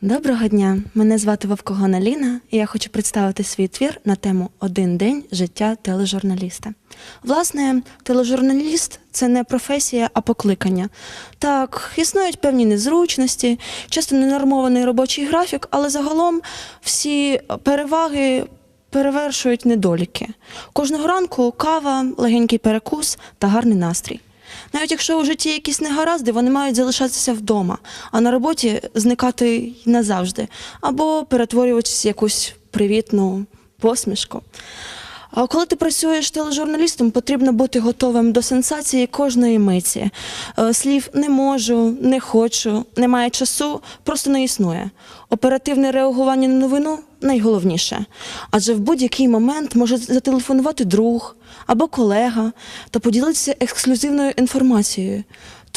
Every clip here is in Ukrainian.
Доброго дня, мене звати Вовкогона Ліна, і я хочу представити свій твір на тему Один день життя тележурналіста. Власне, тележурналіст це не професія, а покликання. Так, існують певні незручності, часто ненормований робочий графік, але загалом всі переваги перевершують недоліки. Кожного ранку кава, легенький перекус та гарний настрій. Навіть якщо у житті якісь негаразди, вони мають залишатися вдома, а на роботі зникати й назавжди, або перетворюватися якусь привітну посмішку. А коли ти працюєш тележурналістом, потрібно бути готовим до сенсації кожної миті. Е, Слів не можу, не хочу, немає часу, просто не існує. Оперативне реагування на новину найголовніше. Адже в будь-який момент може зателефонувати друг або колега та поділитися ексклюзивною інформацією.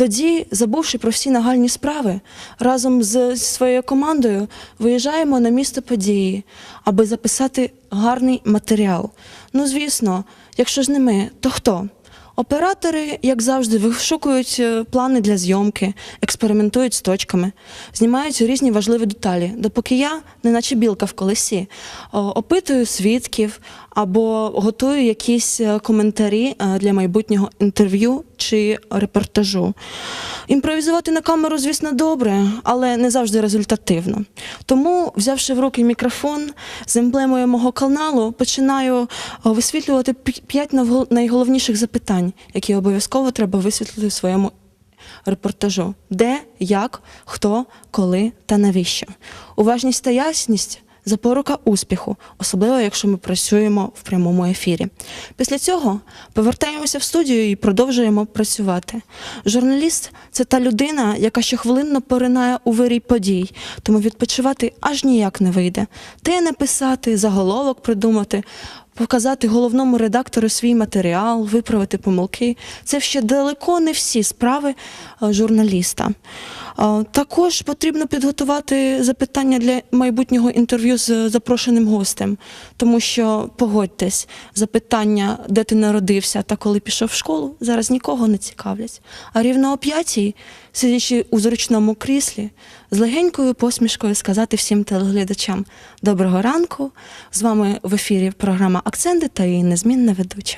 Тоді, забувши про всі нагальні справи, разом з своєю командою виїжджаємо на місце події, аби записати гарний матеріал. Ну, звісно, якщо ж не ми, то хто? Оператори, як завжди, вишукують е, плани для зйомки, експериментують з точками, знімають різні важливі деталі, допоки я, неначе білка в колесі, опитую свідків або готую якісь е, коментарі е, для майбутнього інтерв'ю чи репортажу. Імпровізувати на камеру, звісно, добре, але не завжди результативно. Тому, взявши в руки мікрофон з емблемою мого каналу, починаю висвітлювати п'ять найголовніших запитань, які обов'язково треба висвітлити в своєму репортажу: де, як, хто, коли та навіщо. Уважність та ясність. Запорука успіху, особливо якщо ми працюємо в прямому ефірі. Після цього повертаємося в студію і продовжуємо працювати. Журналіст це та людина, яка щохвилинно поринає у вирій подій, тому відпочивати аж ніяк не вийде. Те написати, заголовок придумати, показати головному редактору свій матеріал, виправити помилки це ще далеко не всі справи е, журналіста. Також потрібно підготувати запитання для майбутнього інтерв'ю з запрошеним гостем, тому що погодьтесь, запитання, де ти народився та коли пішов в школу, зараз нікого не цікавлять. А рівно о п'ятій, сидячи у зручному кріслі, з легенькою посмішкою сказати всім телеглядачам доброго ранку. З вами в ефірі програма Акценти та її незмінна ведуча.